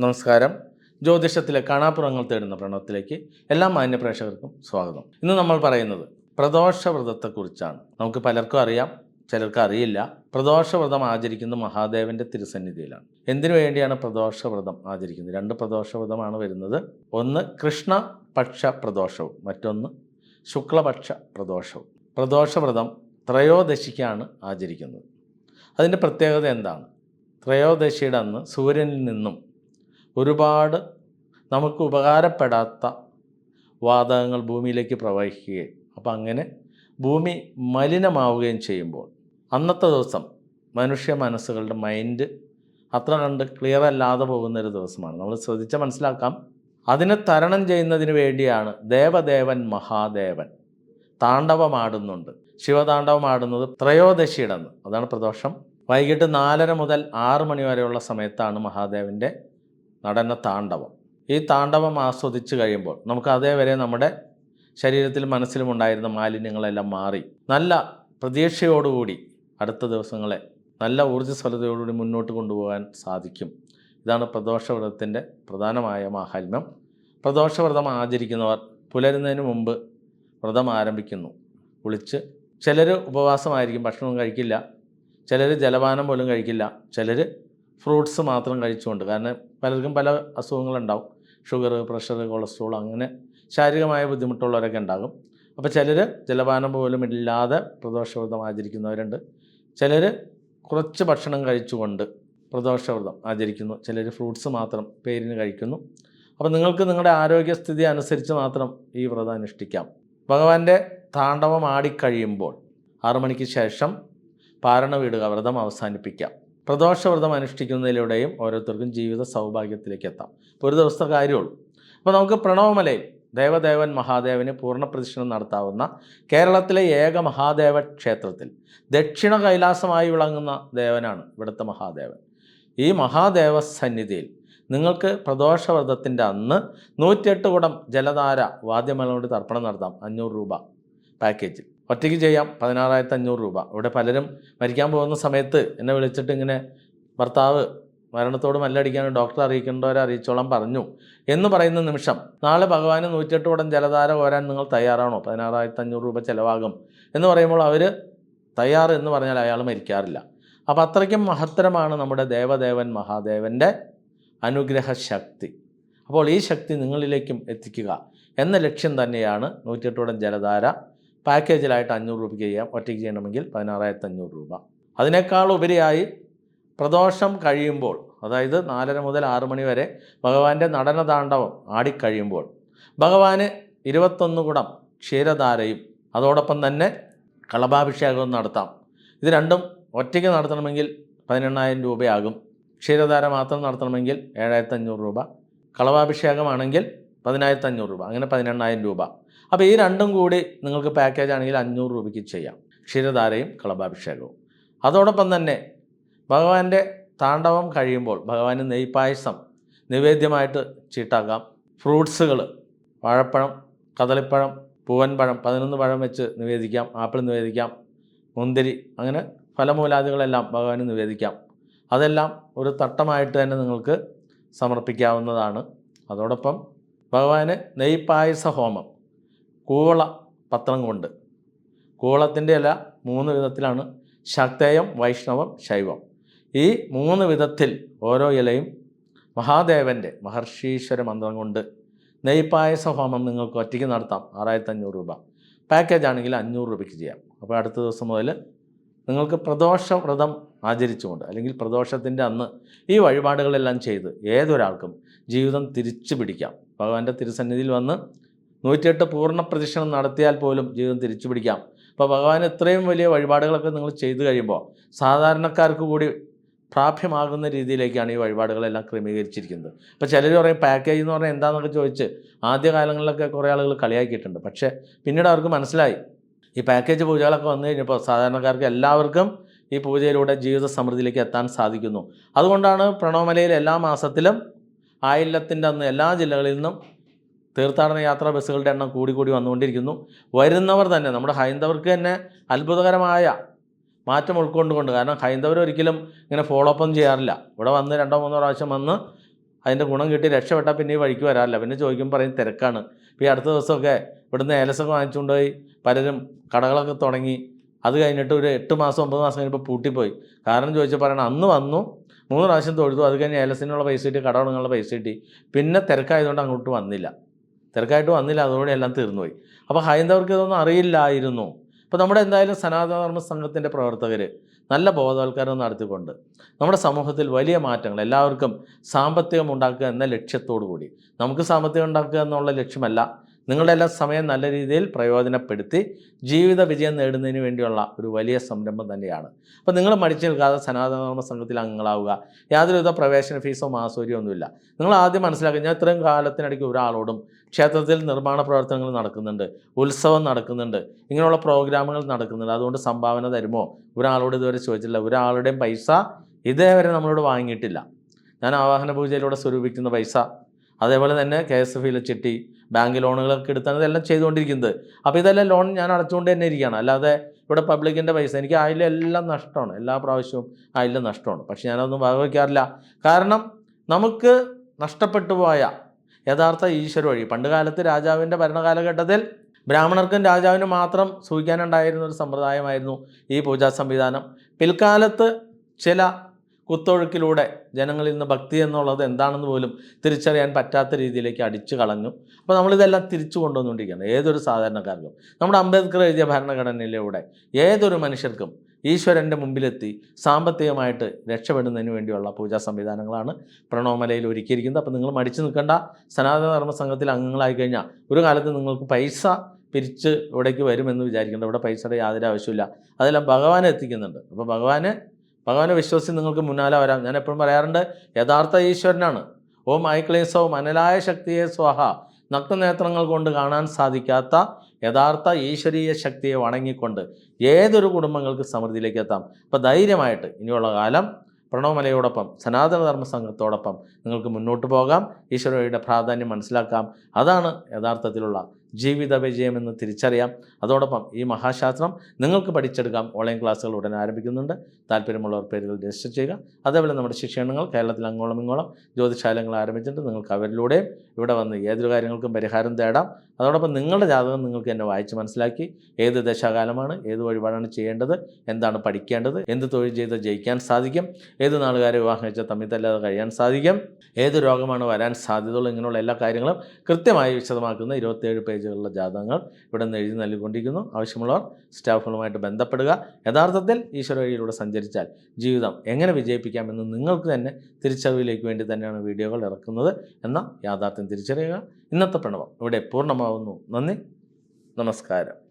നമസ്കാരം. ജ്യോതിഷത്തിലെ കാണാപ്പുറങ്ങൾ തേടുന്ന പ്രണവത്തിലേക്ക് എല്ലാ മാന്യ പ്രേക്ഷകർക്കും സ്വാഗതം. ഇന്ന് നമ്മൾ പറയുന്നത് പ്രദോഷവ്രതത്തെക്കുറിച്ചാണ്. നമുക്ക് പലർക്കും അറിയാം ചിലർക്ക് അറിയില്ല. പ്രദോഷവ്രതം ആചരിക്കുന്ന മഹാദേവന്റെ തിരുസന്നിധിയിലാണ്. എന്തിനു വേണ്ടിയാണ് പ്രദോഷവ്രതം ആചരിക്കുന്നത്? രണ്ട് പ്രദോഷവ്രതമാണ് വരുന്നത്. ഒന്ന് കൃഷ്ണപക്ഷ പ്രദോഷവും മറ്റൊന്ന് ശുക്ലപക്ഷ പ്രദോഷവും. പ്രദോഷവ്രതം ത്രയോദശിക്കാണ് ആചരിക്കുന്നത്. അതിന്റെ പ്രത്യേകത എന്താണ്? ത്രയോദശിയുടെ അന്ന് സൂര്യനിൽ നിന്നും ഒരുപാട് നമുക്ക് ഉപകാരപ്പെടാത്ത വാതകങ്ങൾ ഭൂമിയിലേക്ക് പ്രവഹിക്കുകയും അപ്പം അങ്ങനെ ഭൂമി മലിനമാവുകയും ചെയ്യുമ്പോൾ അന്നത്തെ ദിവസം മനുഷ്യ മനസ്സുകളുടെ മൈൻഡ് അത്ര കണ്ട് ക്ലിയർ അല്ലാതെ പോകുന്ന ഒരു ദിവസമാണ്. നമ്മൾ ശ്രദ്ധിച്ചാൽ മനസ്സിലാക്കാം. അതിനെ തരണം ചെയ്യുന്നതിന് വേണ്ടിയാണ് ദേവദേവൻ മഹാദേവൻ താണ്ഡവമാടുന്നുണ്ട്. ശിവതാണ്ഡവമാടുന്നത് ത്രയോദശിയുടെ അതാണ് പ്രദോഷം. വൈകിട്ട് നാലര മുതൽ ആറ് മണി വരെയുള്ള സമയത്താണ് മഹാദേവന്റെ നടന താണ്ഡവം. ഈ താണ്ഡവം ആസ്വദിച്ച് കഴിയുമ്പോൾ നമുക്ക് അതേവരെ നമ്മുടെ ശരീരത്തിൽ മനസ്സിലും ഉണ്ടായിരുന്ന മാലിന്യങ്ങളെല്ലാം മാറി. നല്ല പ്രതീക്ഷയോടുകൂടി അടുത്ത ദിവസങ്ങളെ നല്ല ഊർജസ്വലതയോടുകൂടി മുന്നോട്ട് കൊണ്ടുപോകാൻ സാധിക്കും. ഇതാണ് പ്രദോഷവ്രതത്തിന്റെ പ്രധാനമായ മാഹാത്മ്യം. പ്രദോഷവ്രതം ആചരിക്കുന്നവർ പുലരുന്നതിന് മുമ്പ് വ്രതം ആരംഭിക്കുന്നു. കുളിച്ച് ചിലർ ഉപവാസമായിരിക്കും ഭക്ഷണവും കഴിക്കില്ല. ചിലർ ജലപാനം പോലും കഴിക്കില്ല. ചിലർ ഫ്രൂട്ട്സ് മാത്രം കഴിച്ചുകൊണ്ട്. കാരണം പലർക്കും പല അസുഖങ്ങളുണ്ടാവും. ഷുഗർ പ്രഷർ കൊളസ്ട്രോൾ അങ്ങനെ ശാരീരികമായ ബുദ്ധിമുട്ടുള്ളവരൊക്കെ ഉണ്ടാകും. അപ്പോൾ ചിലർ ജലപാനം പോലും ഇല്ലാതെ പ്രദോഷവ്രതം ആചരിക്കുന്നവരുണ്ട്. ചിലർ കുറച്ച് ഭക്ഷണം കഴിച്ചുകൊണ്ട് പ്രദോഷവ്രതം ആചരിക്കുന്നു. ചിലർ ഫ്രൂട്ട്സ് മാത്രം പേരിന് കഴിക്കുന്നു. അപ്പോൾ നിങ്ങൾക്ക് നിങ്ങളുടെ ആരോഗ്യസ്ഥിതി അനുസരിച്ച് മാത്രം ഈ വ്രതം അനുഷ്ഠിക്കാം. ഭഗവാന്റെ താണ്ഡവം ആടിക്കഴിയുമ്പോൾ ആറു മണിക്ക് ശേഷം പാരണ വീടുക വ്രതം അവസാനിപ്പിക്കാം. പ്രദോഷവ്രതം അനുഷ്ഠിക്കുന്നതിലൂടെയും ഓരോരുത്തർക്കും ജീവിത സൗഭാഗ്യത്തിലേക്ക് എത്താം. ഒരു ദിവസത്തെ കാര്യമുള്ളൂ. അപ്പോൾ നമുക്ക് പ്രണവമലയിൽ ദേവദേവൻ മഹാദേവന് പൂർണ പ്രദക്ഷിണം നടത്താവുന്ന കേരളത്തിലെ ഏക മഹാദേവ ക്ഷേത്രത്തിൽ ദക്ഷിണ കൈലാസമായി വിളങ്ങുന്ന ദേവനാണ് ഇവിടുത്തെ മഹാദേവൻ. ഈ മഹാദേവ സന്നിധിയിൽ നിങ്ങൾക്ക് പ്രദോഷവ്രതത്തിന്റെ അന്ന് നൂറ്റിയെട്ട് കുടം ജലധാര വാദ്യമലോട് തർപ്പണം നടത്താം. അഞ്ഞൂറ് രൂപ പാക്കേജിൽ. ഒറ്റയ്ക്ക് ചെയ്യാം പതിനാറായിരത്തി അഞ്ഞൂറ് രൂപ. ഇവിടെ പലരും മരിക്കാൻ പോകുന്ന സമയത്ത് എന്നെ വിളിച്ചിട്ട് ഇങ്ങനെ ഭർത്താവ് മരണത്തോട് മല്ലടിക്കാൻ ഡോക്ടറെ അറിയിക്കേണ്ടവരെ അറിയിച്ചോളാം പറഞ്ഞു എന്ന് പറയുന്ന നിമിഷം നാളെ ഭഗവാന് നൂറ്റിയെട്ട് ഉടൻ ജലധാര കോരാൻ നിങ്ങൾ തയ്യാറാണോ? പതിനാറായിരത്തി അഞ്ഞൂറ് രൂപ ചിലവാകും എന്ന് പറയുമ്പോൾ അവർ തയ്യാർ എന്ന് പറഞ്ഞാൽ അയാൾ മരിക്കാറില്ല. അപ്പോൾ അത്രയ്ക്കും മഹത്തരമാണ് നമ്മുടെ ദേവദേവൻ മഹാദേവന്റെ അനുഗ്രഹ ശക്തി അപ്പോൾ ഈ ശക്തി നിങ്ങളിലേക്കും എത്തിക്കുക എന്ന ലക്ഷ്യം തന്നെയാണ് നൂറ്റിയെട്ടോളം ജലധാര പാക്കേജിലായിട്ട് അഞ്ഞൂറ് രൂപയ്ക്ക് ചെയ്യാം ഒറ്റയ്ക്ക് ചെയ്യണമെങ്കിൽ പതിനാറായിരത്തി അഞ്ഞൂറ് രൂപ. അതിനേക്കാൾ ഉപരിയായി പ്രദോഷം കഴിയുമ്പോൾ അതായത് നാലര മുതൽ ആറ് മണി വരെ ഭഗവാന്റെ നടനതാണ്ഡവം ആടിക്കഴിയുമ്പോൾ ഭഗവാന് ഇരുപത്തൊന്ന് കുടം ക്ഷീരധാരയും അതോടൊപ്പം തന്നെ കളഭാഭിഷേകവും നടത്താം. ഇത് രണ്ടും ഒറ്റയ്ക്ക് നടത്തണമെങ്കിൽ പതിനെണ്ണായിരം രൂപയാകും. ക്ഷീരധാര മാത്രം നടത്തണമെങ്കിൽ ഏഴായിരത്തി അഞ്ഞൂറ് രൂപ. കളഭാഭിഷേകമാണെങ്കിൽ പതിനായിരത്തി അഞ്ഞൂറ് രൂപ അങ്ങനെ പതിനെണ്ണായിരം രൂപ. അപ്പോൾ ഈ രണ്ടും കൂടി നിങ്ങൾക്ക് പാക്കേജ് ആണെങ്കിൽ അഞ്ഞൂറ് രൂപയ്ക്ക് ചെയ്യാം. ക്ഷീരധാരയും കളഭാഭിഷേകവും. അതോടൊപ്പം തന്നെ ഭഗവാന്റെ താണ്ഡവം കഴിയുമ്പോൾ ഭഗവാന് നെയ്പായസം നിവേദ്യമായിട്ട് ചീട്ടാക്കാം. ഫ്രൂട്ട്സുകൾ വാഴപ്പഴം കദളിപ്പഴം പൂവൻപഴം പതിനൊന്ന് പഴം വെച്ച് നിവേദിക്കാം ആപ്പിൾ നിവേദിക്കാം മുന്തിരി അങ്ങനെ ഫലമൂലാദികളെല്ലാം ഭഗവാന് നിവേദിക്കാം. അതെല്ലാം ഒരു തട്ടമായിട്ട് തന്നെ നിങ്ങൾക്ക് സമർപ്പിക്കാവുന്നതാണ്. അതോടൊപ്പം ഭഗവാന് നെയ്പായസ ഹോമം കൂവള പത്രം കൊണ്ട് കൂവളത്തിന്റെ ഇല മൂന്ന് വിധത്തിലാണ്. ശക്തേയം വൈഷ്ണവം ശൈവം. ഈ മൂന്ന് വിധത്തിൽ ഓരോ ഇലയും മഹാദേവന്റെ മഹർഷീശ്വര മന്ത്രം കൊണ്ട് നെയ്പായസ ഹോമം നിങ്ങൾക്ക് ഒറ്റയ്ക്ക് നടത്താം. ആറായിരത്തി അഞ്ഞൂറ് രൂപ. പാക്കേജ് ആണെങ്കിൽ അഞ്ഞൂറ് രൂപയ്ക്ക് ചെയ്യാം. അപ്പോൾ അടുത്ത ദിവസം മുതൽ നിങ്ങൾക്ക് പ്രദോഷ വ്രതം ആചരിച്ചുകൊണ്ട് അല്ലെങ്കിൽ പ്രദോഷത്തിന്റെ അന്ന് ഈ വഴിപാടുകളെല്ലാം ചെയ്ത് ഏതൊരാൾക്കും ജീവിതം തിരിച്ചു പിടിക്കാം. ഭഗവാന്റെ തിരുസന്നിധിയിൽ വന്ന് നൂറ്റിയെട്ട് പൂർണ പ്രദക്ഷിണം നടത്തിയാൽ പോലും ജീവിതം തിരിച്ചു പിടിക്കാം. അപ്പോൾ ഭഗവാൻ ഇത്രയും വലിയ വഴിപാടുകളൊക്കെ നിങ്ങൾ ചെയ്തു കഴിയുമ്പോൾ സാധാരണക്കാർക്ക് കൂടി പ്രാപ്യമാകുന്ന രീതിയിലേക്കാണ് ഈ വഴിപാടുകളെല്ലാം ക്രമീകരിച്ചിരിക്കുന്നത്. അപ്പോൾ ചിലർ പറയും പാക്കേജ് എന്ന് പറഞ്ഞാൽ എന്താണെന്നൊക്കെ ചോദിച്ച് ആദ്യ കാലങ്ങളിലൊക്കെ കുറേ ആളുകൾ കളിയാക്കിയിട്ടുണ്ട്. പക്ഷേ പിന്നീട് അവർക്ക് മനസ്സിലായി. ഈ പാക്കേജ് പൂജകളൊക്കെ വന്നു കഴിഞ്ഞപ്പോൾ സാധാരണക്കാർക്ക് എല്ലാവർക്കും ഈ പൂജയിലൂടെ ജീവിത സമൃദ്ധിയിലേക്ക് എത്താൻ സാധിക്കുന്നു. അതുകൊണ്ടാണ് പ്രണവമലയിൽ എല്ലാ മാസത്തിലും ആയില്ലത്തിന്റെ അന്ന് എല്ലാ ജില്ലകളിൽ നിന്നും തീർത്ഥാടന യാത്രാ ബസ്സുകളുടെ എണ്ണം കൂടി കൂടി വന്നുകൊണ്ടിരിക്കുന്നു. വരുന്നവർ തന്നെ നമ്മുടെ ഹൈന്ദവർക്ക് തന്നെ അത്ഭുതകരമായ മാറ്റം ഉൾക്കൊണ്ടുകൊണ്ട് കാരണം ഹൈന്ദവർ ഒരിക്കലും ഇങ്ങനെ ഫോളോ അപ്പ് ചെയ്യാറില്ല. ഇവിടെ വന്ന് രണ്ടോ മൂന്നോ പ്രാവശ്യം വന്ന് അതിന്റെ ഗുണം കിട്ടി രക്ഷപ്പെട്ടാൽ പിന്നെ ഈ വഴിക്ക് വരാറില്ല. പിന്നെ ചോദിക്കുമ്പോൾ പറയും തിരക്കാണ്. ഇപ്പോൾ ഈ അടുത്ത ദിവസമൊക്കെ ഇവിടുന്ന് ഏലസൊക്കെ വാങ്ങിച്ചുകൊണ്ട് പോയി പലരും കടകളൊക്കെ തുടങ്ങി അത് കഴിഞ്ഞിട്ട് ഒരു എട്ട് മാസം ഒമ്പത് മാസം കഴിഞ്ഞപ്പോൾ പൂട്ടിപ്പോയി. കാരണം ചോദിച്ചാൽ പറയണം അന്ന് വന്നു മൂന്ന് പ്രാവശ്യം തൊഴുതു അത് കഴിഞ്ഞ് ഏലസിനുള്ള പൈസ കിട്ടി കട തുടങ്ങാനുള്ള പൈസ കിട്ടി. പിന്നെ തിരക്കായതുകൊണ്ട് അങ്ങോട്ട് വന്നില്ല. തിരക്കായിട്ട് വന്നില്ല അതോടെ എല്ലാം തീർന്നുപോയി. അപ്പോൾ ഹൈന്ദവർക്ക് ഇതൊന്നും അറിയില്ലായിരുന്നു. അപ്പോൾ നമ്മുടെ എന്തായാലും സനാതനധർമ്മ സംഘത്തിന്റെ പ്രവർത്തകർ നല്ല ബോധവൽക്കരണം നടത്തിക്കൊണ്ട് നമ്മുടെ സമൂഹത്തിൽ വലിയ മാറ്റങ്ങൾ എല്ലാവർക്കും സാമ്പത്തികം ഉണ്ടാക്കുക എന്ന ലക്ഷ്യത്തോടു കൂടി നമുക്ക് സാമ്പത്തികം ഉണ്ടാക്കുക എന്നുള്ള ലക്ഷ്യമല്ല നിങ്ങളുടെ എല്ലാ സമയം നല്ല രീതിയിൽ പ്രയോജനപ്പെടുത്തി ജീവിത വിജയം നേടുന്നതിന് വേണ്ടിയുള്ള ഒരു വലിയ സംരംഭം തന്നെയാണ്. അപ്പോൾ നിങ്ങൾ മടിച്ചു നിൽക്കാതെ സനാതനധർമ്മ സംഘത്തിൽ അംഗങ്ങളാവുക. യാതൊരുവിധ പ്രവേശന ഫീസോ മാസൂര്യോ ഒന്നുമില്ല. നിങ്ങൾ ആദ്യം മനസ്സിലാക്കുക ഞാൻ ഇത്രയും കാലത്തിനിടയ്ക്ക് ഒരാളോടും ക്ഷേത്രത്തിൽ നിർമ്മാണ പ്രവർത്തനങ്ങൾ നടക്കുന്നുണ്ട് ഉത്സവം നടക്കുന്നുണ്ട് ഇങ്ങനെയുള്ള പ്രോഗ്രാമുകൾ നടക്കുന്നുണ്ട്. അതുകൊണ്ട് സംഭാവന തരുമോ? ഒരാളോട് ഇതുവരെ ചോദിച്ചില്ല ഒരാളുടെയും പൈസ ഇതേവരെ നമ്മളോട് വാങ്ങിയിട്ടില്ല. ഞാൻ ആവാഹന പൂജയിലൂടെ സ്വരൂപിക്കുന്ന പൈസ അതേപോലെ തന്നെ കെ എസ് എഫ് ഇയിലെ ചിട്ടി ബാങ്ക് ലോണുകളൊക്കെ എടുത്താണ് ഇതെല്ലാം ചെയ്തുകൊണ്ടിരിക്കുന്നത്. അപ്പോൾ ഇതെല്ലാം ലോൺ ഞാൻ അടച്ചുകൊണ്ട് തന്നെ ഇരിക്കുകയാണ്. അല്ലാതെ ഇവിടെ പബ്ലിക്കിന്റെ പൈസ എനിക്ക് അതിലെല്ലാം നഷ്ടമാണ്. എല്ലാ പ്രാവശ്യവും ആയില്ല നഷ്ടമാണ്. പക്ഷെ ഞാനതൊന്നും വകവയ്ക്കാറില്ല കാരണം നമുക്ക് നഷ്ടപ്പെട്ടു പോയ യഥാർത്ഥ ഈശ്വര വഴി പണ്ട് കാലത്ത് രാജാവിന്റെ ഭരണകാലഘട്ടത്തിൽ ബ്രാഹ്മണർക്കും രാജാവിനും മാത്രം സൂചിക്കാനുണ്ടായിരുന്ന ഒരു സമ്പ്രദായമായിരുന്നു ഈ പൂജാ സംവിധാനം. പിൽക്കാലത്ത് ചില കുത്തൊഴുക്കിലൂടെ ജനങ്ങളിൽ നിന്ന് ഭക്തി എന്നുള്ളത് എന്താണെന്ന് പോലും തിരിച്ചറിയാൻ പറ്റാത്ത രീതിയിലേക്ക് അടിച്ചു കളഞ്ഞു. അപ്പോൾ നമ്മളിതെല്ലാം തിരിച്ചു കൊണ്ടുവന്നുകൊണ്ടിരിക്കുകയാണ്. ഏതൊരു സാധാരണക്കാർക്കും. നമ്മുടെ അംബേദ്കർ എഴുതിയ ഭരണഘടനയിലൂടെ ഏതൊരു മനുഷ്യർക്കും ഈശ്വരന്റെ മുമ്പിലെത്തി സാമ്പത്തികമായിട്ട് രക്ഷപ്പെടുന്നതിന് വേണ്ടിയുള്ള പൂജാ സംവിധാനങ്ങളാണ് പ്രണവമലയിൽ ഒരുക്കിയിരിക്കുന്നത്. അപ്പോൾ നിങ്ങൾ മടിച്ചു നിൽക്കേണ്ട. സനാതന ധർമ്മ സംഘത്തിൽ അംഗങ്ങളായി കഴിഞ്ഞാൽ ഒരു കാലത്ത് നിങ്ങൾക്ക് പൈസ പിരിച്ച് ഇവിടേക്ക് വരുമെന്ന് വിചാരിക്കേണ്ട. ഇവിടെ പൈസയുടെ യാതൊരു ആവശ്യമില്ല അതെല്ലാം ഭഗവാനെ എത്തിക്കുന്നുണ്ട്. അപ്പോൾ ഭഗവാന് ഭഗവാനെ വിശ്വസിച്ച് നിങ്ങൾക്ക് മുന്നാലെ വരാം. ഞാൻ എപ്പോഴും പറയാറുണ്ട് യഥാർത്ഥ ഈശ്വരനാണ്. ഓം ഐക്ലേസവും അനലായ ശക്തിയെ സ്വാഹ. നഗ്നനേത്രങ്ങൾ കൊണ്ട് കാണാൻ സാധിക്കാത്ത യഥാർത്ഥ ഈശ്വരീയ ശക്തിയെ വണങ്ങിക്കൊണ്ട് ഏതൊരു കുടുംബങ്ങൾക്ക് സമൃദ്ധിയിലേക്ക് എത്താം. അപ്പോൾ ധൈര്യമായിട്ട് ഇനിയുള്ള കാലം പ്രണവമലയോടൊപ്പം സനാതനധർമ്മ സംഘത്തോടൊപ്പം നിങ്ങൾക്ക് മുന്നോട്ട് പോകാം. ഈശ്വരയുടെ പ്രാധാന്യം മനസ്സിലാക്കാം. അതാണ് യഥാർത്ഥത്തിലുള്ള ജീവിത വിജയമെന്ന് തിരിച്ചറിയാം. അതോടൊപ്പം ഈ മഹാശാസ്ത്രം നിങ്ങൾക്ക് പഠിച്ചെടുക്കാം. ഓൺലൈൻ ക്ലാസ്സുകൾ ഉടൻ ആരംഭിക്കുന്നുണ്ട്. താല്പര്യമുള്ളവർ പേരുകൾ രജിസ്റ്റർ ചെയ്യുക. അതേപോലെ നമ്മുടെ ശിക്ഷണങ്ങൾ കേരളത്തിൽ അങ്ങോളം ഇങ്ങോളം ജ്യോതിശാലങ്ങൾ ആരംഭിച്ചിട്ടുണ്ട്. നിങ്ങൾക്ക് അവരിലൂടെയും ഇവിടെ വന്ന് ഏതൊരു കാര്യങ്ങൾക്കും പരിഹാരം തേടാം. അതോടൊപ്പം നിങ്ങളുടെ ജാതകം നിങ്ങൾക്ക് എന്നെ വായിച്ച് മനസ്സിലാക്കി. ഏത് ദശാകാലമാണ് ഏത് വഴിപാടാണ് ചെയ്യേണ്ടത് എന്താണ് പഠിക്കേണ്ടത് എന്ത് തൊഴിൽ ചെയ്ത് ജയിക്കാൻ സാധിക്കും ഏത് നാളുകാരെ വിവാഹം വെച്ചാൽ തമ്മിൽ തല്ലാതെ കഴിയാൻ സാധിക്കും ഏത് രോഗമാണ് വരാൻ സാധ്യതയുള്ള ഇങ്ങനെയുള്ള എല്ലാ കാര്യങ്ങളും കൃത്യമായി വിശദമാക്കുന്ന ഇരുപത്തേഴ് പേജുകളുള്ള ജാതകങ്ങൾ ഇവിടെ നിന്ന് എഴുതി നൽകിക്കൊണ്ടിരിക്കുന്നു. ആവശ്യമുള്ളവർ സ്റ്റാഫുകളുമായിട്ട് ബന്ധപ്പെടുക. യഥാർത്ഥത്തിൽ ഈശ്വര വഴിയിലൂടെ സഞ്ചരിച്ചാൽ ജീവിതം എങ്ങനെ വിജയിപ്പിക്കാമെന്ന് നിങ്ങൾക്ക് തന്നെ തിരിച്ചറിവിലേക്ക് വേണ്ടി തന്നെയാണ് വീഡിയോകൾ ഇറക്കുന്നത് എന്ന യാഥാർത്ഥ്യം തിരിച്ചറിയുക. ഇന്നത്തെ പ്രണവം ഇവിടെ പൂർണമാവുന്നു. നന്ദി. നമസ്കാരം.